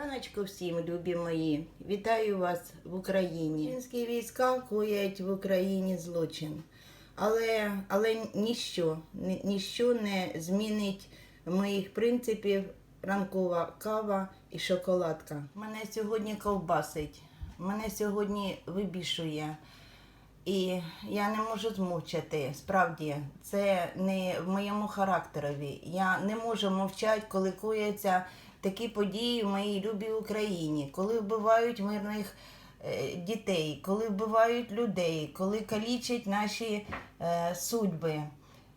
Раночку всім, любі мої. Вітаю вас в Україні. Українські війська коять в Україні злочин. Але, але ніщо, ніщо не змінить моїх принципів ранкова кава і шоколадка. Мене сьогодні ковбасить, мене сьогодні вибішує. І я не можу змовчати. Справді, це не в моєму характерові. Я не можу мовчати, коли кояться такі події в моїй любій Україні, коли вбивають мирних е, дітей, коли вбивають людей, коли калічать наші е, судьби.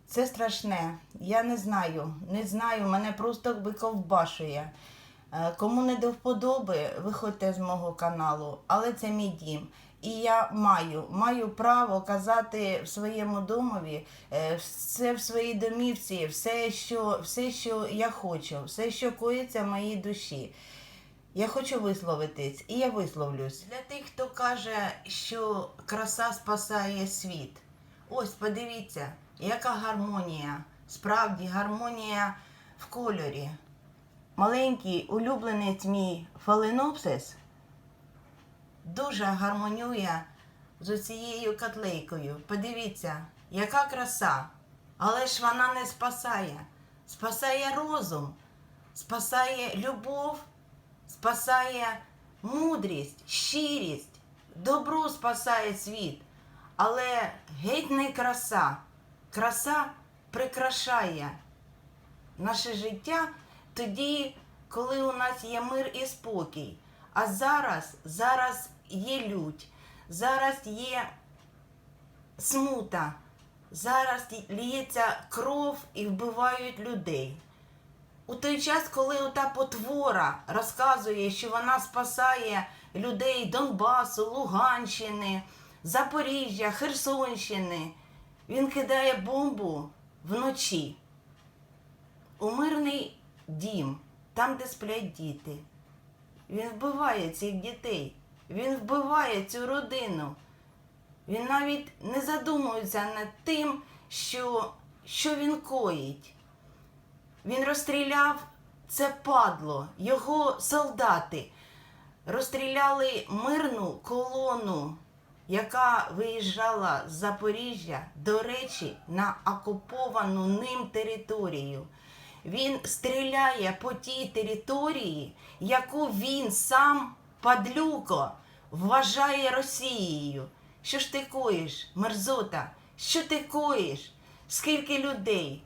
Це страшне. Я не знаю, не знаю, мене просто виковбашує. Е, Кому не до вподоби, виходьте з мого каналу, але це мій дім. І я маю, маю право казати в своєму домові е, все в своїй домівці, все що, все, що я хочу, все, що коїться в моїй душі. Я хочу висловитись, і я висловлюсь. Для тих, хто каже, що краса спасає світ. Ось подивіться, яка гармонія. Справді гармонія в кольорі. Маленький улюбленець мій фаленопсис дуже гармонює з цією котлейкою. Подивіться, яка краса. Але ж вона не спасає. Спасає розум, спасає любов, спасає мудрість, щирість, добро спасає світ. Але геть не краса. Краса прикрашає наше життя тоді, коли у нас є мир і спокій. А зараз, зараз є лють, зараз є смута, зараз ліється кров і вбивають людей. У той час, коли ота потвора розказує, що вона спасає людей Донбасу, Луганщини, Запоріжжя, Херсонщини, він кидає бомбу вночі у мирний дім, там, де сплять діти. Він вбиває цих дітей, він вбиває цю родину. Він навіть не задумується над тим, що, що він коїть. Він розстріляв це падло, його солдати розстріляли мирну колону, яка виїжджала з Запоріжжя, до речі, на окуповану ним територію. Він стріляє по тій території, яку він сам падлюко вважає Росією. Що ж ти коїш, мерзота? Що ти коїш? Скільки людей?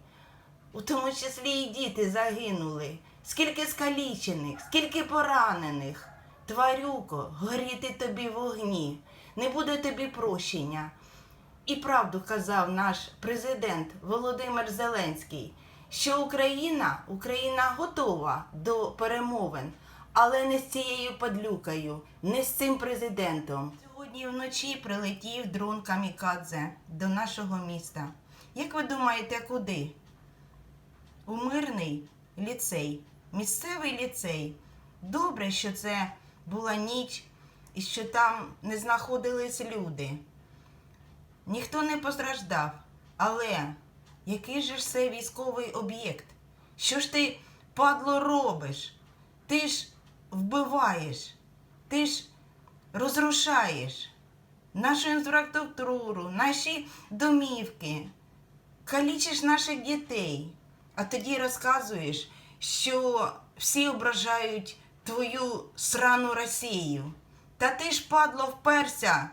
У тому числі і діти загинули. Скільки скалічених, скільки поранених. Тварюко, горіти тобі вогні, не буде тобі прощення. І правду казав наш президент Володимир Зеленський, що Україна, Україна готова до перемовин, але не з цією падлюкою, не з цим президентом. Сьогодні вночі прилетів дрон Камікадзе до нашого міста. Як ви думаєте, куди? у мирний ліцей, місцевий ліцей. Добре, що це була ніч і що там не знаходились люди. Ніхто не постраждав. Але який же ж це військовий об'єкт? Що ж ти, падло, робиш? Ти ж вбиваєш, ти ж розрушаєш нашу інфраструктуру, наші домівки, калічиш наших дітей, а тоді розказуєш, що всі ображають твою срану Росію. Та ти ж, падло, вперся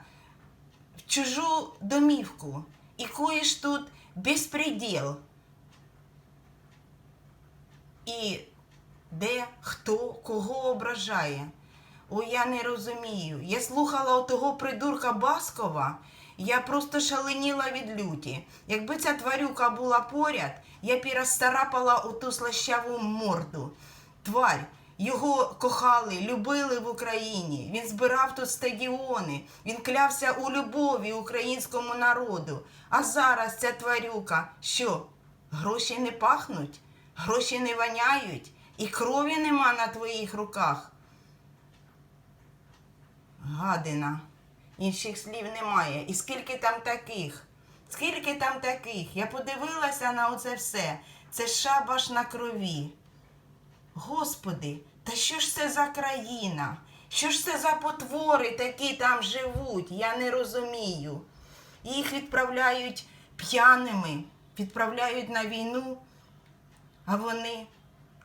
в чужу домівку і коїш тут безпреділ. І де хто кого ображає. Ой, я не розумію. Я слухала отого придурка Баскова, я просто шаленіла від люті. Якби ця тварюка була поряд, я б і розцарапала оту слащаву морду. Тварь, його кохали, любили в Україні. Він збирав тут стадіони, він клявся у любові українському народу. А зараз ця тварюка, що, гроші не пахнуть, гроші не воняють, і крові нема на твоїх руках. Гадина. Інших слів немає. І скільки там таких? Скільки там таких? Я подивилася на оце все. Це шабаш на крові. Господи, Та що ж це за країна? Що ж це за потвори такі там живуть? Я не розумію. Їх відправляють п'яними, відправляють на війну, а вони,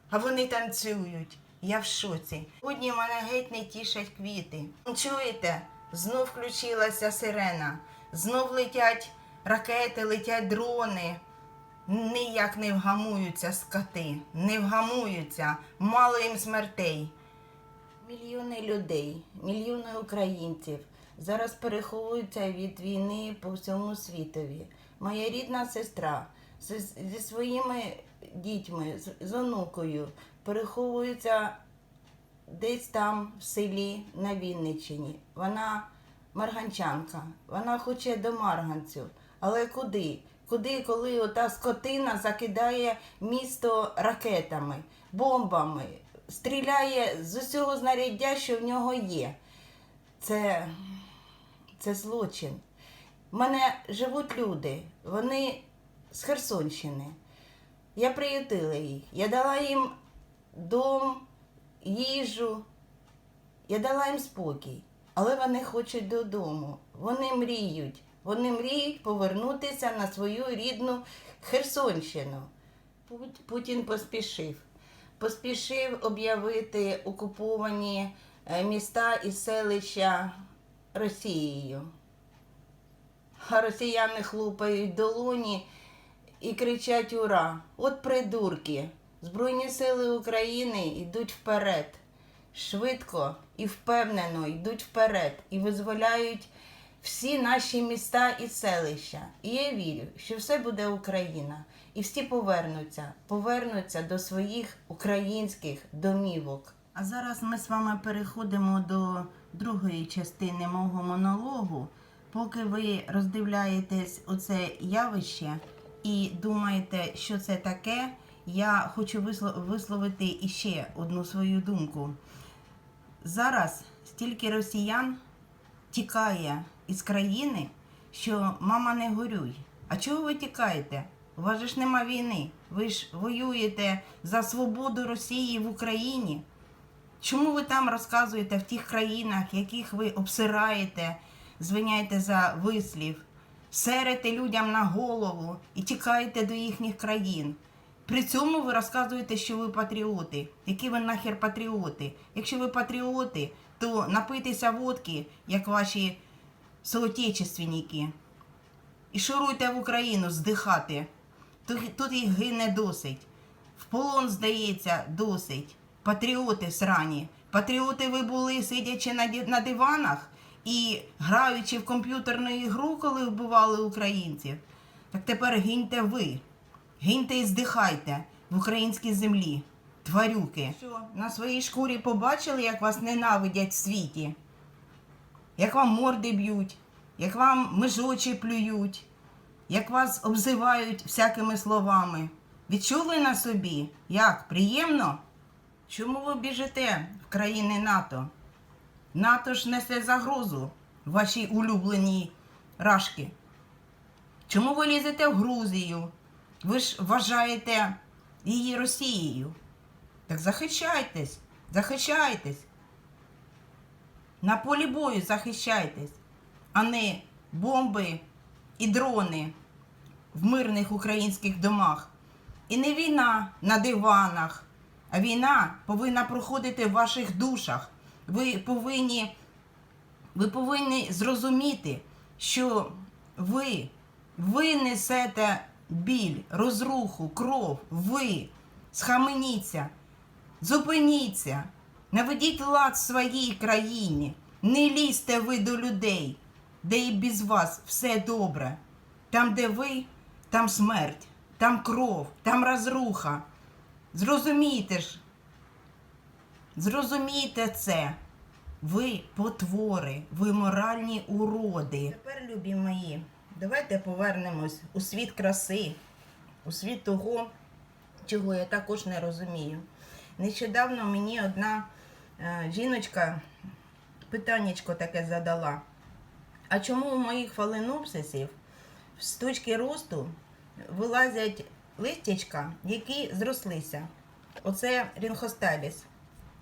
а вони танцюють. Я в шоці. Сьогодні мене геть не тішать квіти. Чуєте? Знов включилася сирена, знов летять ракети, летять дрони. Ніяк не вгамуються скоти, не вгамуються, мало їм смертей. Мільйони людей, мільйони українців зараз переховуються від війни по всьому світові. Моя рідна сестра зі, своїми дітьми, з онукою, переховується десь там в селі на Вінниччині. Вона марганчанка, вона хоче до Марганцю. Але куди? Куди, коли ота скотина закидає місто ракетами, бомбами, стріляє з усього знаряддя, що в нього є. Це, це злочин. У мене живуть люди, вони з Херсонщини. Я приютила їх. Я дала їм дом, їжу, я дала їм спокій, але вони хочуть додому. Вони мріють. Вони мріють повернутися на свою рідну Херсонщину. Путін поспішив. Поспішив об'явити окуповані е, міста і селища Росією. А росіяни хлопають долоні і кричать Ура! От придурки! Збройні сили України йдуть вперед. Швидко і впевнено йдуть вперед і визволяють всі наші міста і селища. І я вірю, що все буде Україна. І всі повернуться, повернуться до своїх українських домівок. А зараз ми з вами переходимо до другої частини мого монологу. Поки ви роздивляєтесь оце явище і думаєте, що це таке, я хочу висловити іще одну свою думку. Зараз стільки росіян тікає із країни, що мама не горюй. А чого ви тікаєте? У вас же ж нема війни. Ви ж воюєте за свободу Росії в Україні. Чому ви там розказуєте в тих країнах, яких ви обсираєте, звиняєте за вислів, серете людям на голову і тікаєте до їхніх країн? При цьому ви розказуєте, що ви патріоти. Які ви нахер патріоти? Якщо ви патріоти, то напийтеся водки, як ваші соотечественники. І шуруйте в Україну здихати. Тут, їх гине досить. В полон, здається, досить. Патріоти срані. Патріоти ви були, сидячи на диванах і граючи в комп'ютерну ігру, коли вбивали українців. Так тепер гиньте ви. Гиньте і здихайте в українській землі. Тварюки. Що, на своїй шкурі побачили, як вас ненавидять в світі? Як вам морди б'ють, як вам межочі плюють, як вас обзивають всякими словами. Відчули на собі? Як? Приємно? Чому ви біжите в країни НАТО? НАТО ж несе загрозу вашій улюбленій рашки. Чому ви лізете в Грузію? Ви ж вважаєте її Росією. Так захищайтесь, захищайтесь. На полі бою захищайтесь, а не бомби і дрони в мирних українських домах. І не війна на диванах, а війна повинна проходити в ваших душах. Ви повинні, ви повинні зрозуміти, що ви, ви несете біль, розруху, кров, ви схаменіться, зупиніться, наведіть лад в своїй країні, не лізьте ви до людей, де і без вас все добре. Там, де ви, там смерть, там кров, там розруха. Зрозумійте ж, зрозумійте це. Ви потвори, ви моральні уроди. Тепер, любі мої, давайте повернемось у світ краси, у світ того, чого я також не розумію. Нещодавно мені одна е, жіночка питаннячко таке задала. А чому у моїх фаленопсисів з точки росту вилазять листячка, які зрослися? Оце рінхосталіс.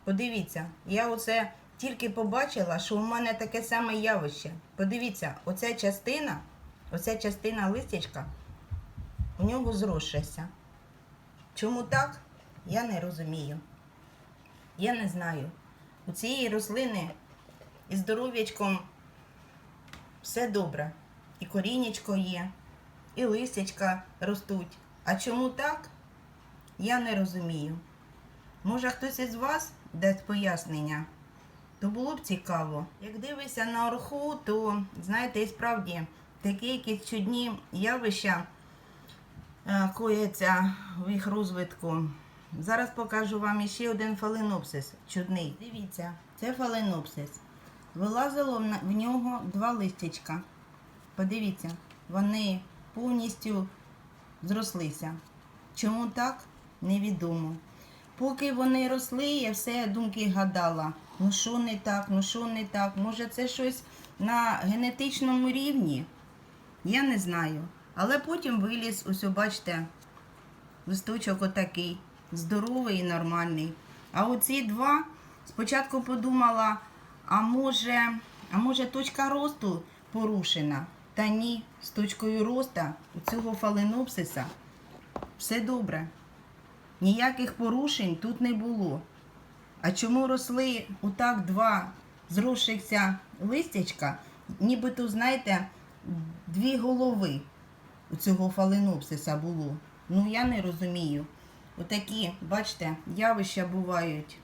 Подивіться, я оце тільки побачила, що у мене таке саме явище. Подивіться, оця частина, оця частина листячка, у нього зросшася. Чому так? Я не розумію. Я не знаю. У цієї рослини із здоров'ячком все добре. І корінечко є, і листячка ростуть. А чому так? Я не розумію. Може, хтось із вас дасть пояснення? То було б цікаво. Як дивишся на орху, то знаєте, і справді такі якісь чудні явища е, кояться в їх розвитку. Зараз покажу вам іще один фаленопсис чудний. Дивіться, це фаленопсис. Вилазило в нього два листячка. Подивіться, вони повністю зрослися. Чому так? Невідомо. Поки вони росли, я все думки гадала. Ну що не так, ну що не так? Може це щось на генетичному рівні? Я не знаю. Але потім виліз, ось, бачите, листочок отакий, здоровий і нормальний. А оці два спочатку подумала, а може, а може точка росту порушена? Та ні, з точкою росту у цього фаленопсиса все добре. Ніяких порушень тут не було. А чому росли отак два зросшихся листячка, нібито, знаєте, дві голови у цього фаленопсиса було? Ну, я не розумію. Отакі, бачите, явища бувають.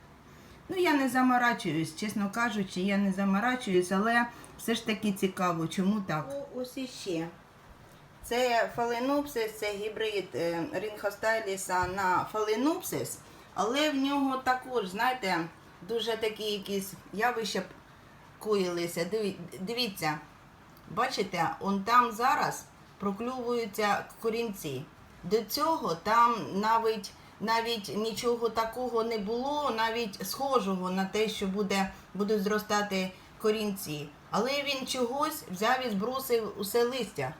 Ну, я не заморачуюсь, чесно кажучи, я не заморачуюсь, але все ж таки цікаво, чому так. Ось іще. Це фаленопсис, це гібрид е, рінхостайліса на фаленопсис, але в нього також, знаєте, дуже такі якісь явища коїлися. Дивіться, бачите, он там зараз проклювуються корінці. До цього там навіть, навіть нічого такого не було, навіть схожого на те, що буде, будуть зростати корінці. Але він чогось взяв і збросив усе листя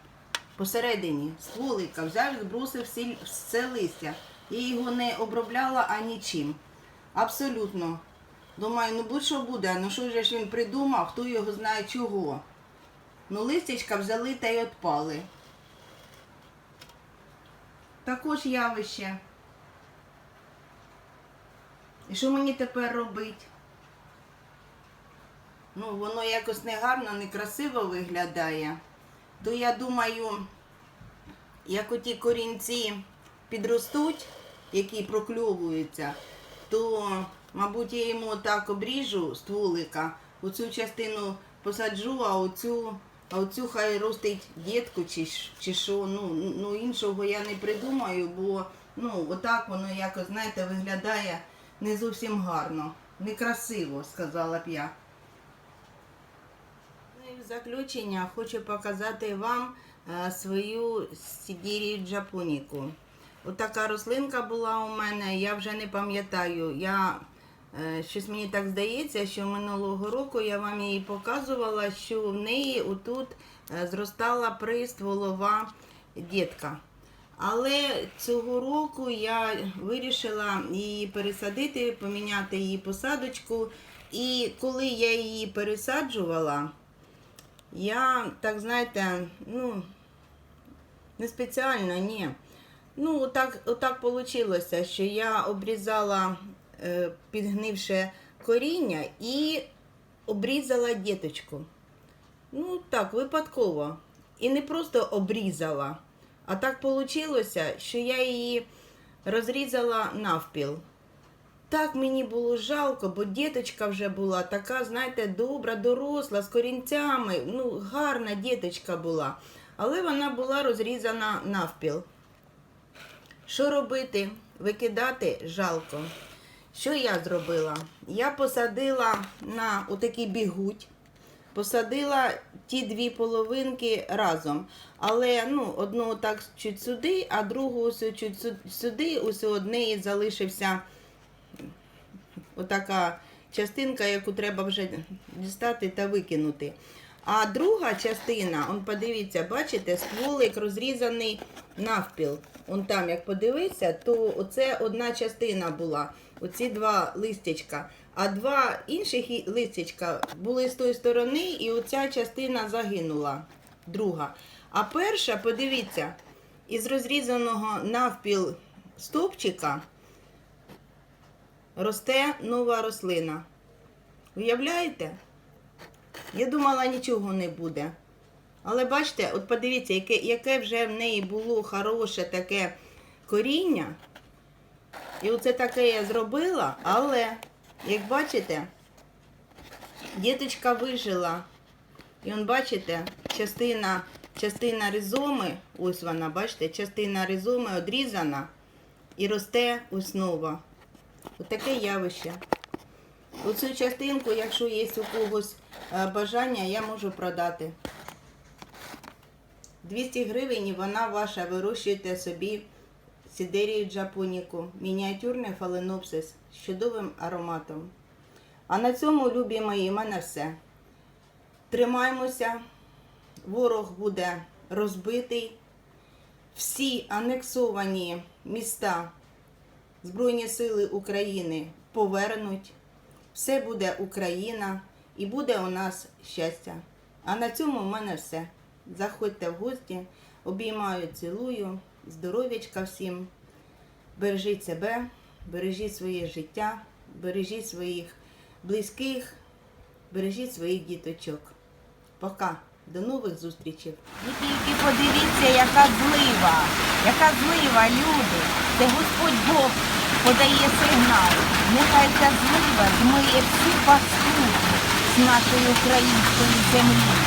посередині стволика, взяв і збросив всі- все листя. Я його не обробляла анічим. Абсолютно. Думаю, ну будь-що буде, ну що ж він придумав, хто його знає чого. Ну, листячка взяли та й отпали. Також явище. І що мені тепер робити? Ну, воно якось негарно, некрасиво виглядає. То я думаю, як оті корінці підростуть, які прокльовуються, то, мабуть, я йому так обріжу стволика, оцю частину посаджу, а оцю, а оцю хай ростить дітку чи, чи що. Ну, ну іншого я не придумаю, бо ну, отак воно якось, знаєте, виглядає не зовсім гарно. Некрасиво, сказала б я. Ну і в заключення хочу показати вам е, свою сідірію джапоніку. Отака рослинка була у мене, я вже не пам'ятаю. Я щось мені так здається, що минулого року я вам її показувала, що в неї отут е, зростала пристволова дітка. Але цього року я вирішила її пересадити, поміняти її посадочку. І коли я її пересаджувала, я, так знаєте, ну, не спеціально, ні. Ну, отак, отак вийшло, що я обрізала е, підгнивше коріння і обрізала діточку. Ну, так, випадково. І не просто обрізала, а так вийшло, що я її розрізала навпіл. Так мені було жалко, бо діточка вже була така, знаєте, добра, доросла, з корінцями. Ну, гарна діточка була. Але вона була розрізана навпіл. Що робити? Викидати жалко. Що я зробила? Я посадила на отакий бігуть, посадила ті дві половинки разом. Але ну, одну так чуть сюди, а другу ось чуть сюди, ось однеї залишився отака частинка, яку треба вже дістати та викинути. А друга частина, он подивіться, бачите, стволик розрізаний навпіл. Он там, як подивитися, то оце одна частина була. Оці два листячка. А два інших листячка були з тої сторони, і оця частина загинула. Друга. А перша, подивіться, із розрізаного навпіл стовпчика росте нова рослина. Уявляєте? Я думала, нічого не буде. Але бачите, от подивіться, яке, яке вже в неї було хороше таке коріння. І оце таке я зробила, але, як бачите, діточка вижила. І он, бачите, частина, частина ризоми, ось вона, бачите, частина ризоми одрізана і росте ось нова. Отаке явище. Оцю частинку, якщо є у когось е, бажання, я можу продати. 200 гривень і вона ваша, вирощуєте собі сідерію джапоніку, мініатюрний фаленопсис з чудовим ароматом. А на цьому, любі мої, в мене все. Тримаймося, ворог буде розбитий. Всі анексовані міста Збройні Сили України повернуть. Все буде Україна і буде у нас щастя. А на цьому в мене все. Заходьте в гості, обіймаю, цілую, здоров'ячка всім. Бережіть себе, бережіть своє життя, бережіть своїх близьких, бережіть своїх діточок. Пока, до нових зустрічей. Ви тільки подивіться, яка злива, яка злива, люди. Це Господь Бог подає сигнал. Нехай ця злива змиє всю пасту з нашої української землі.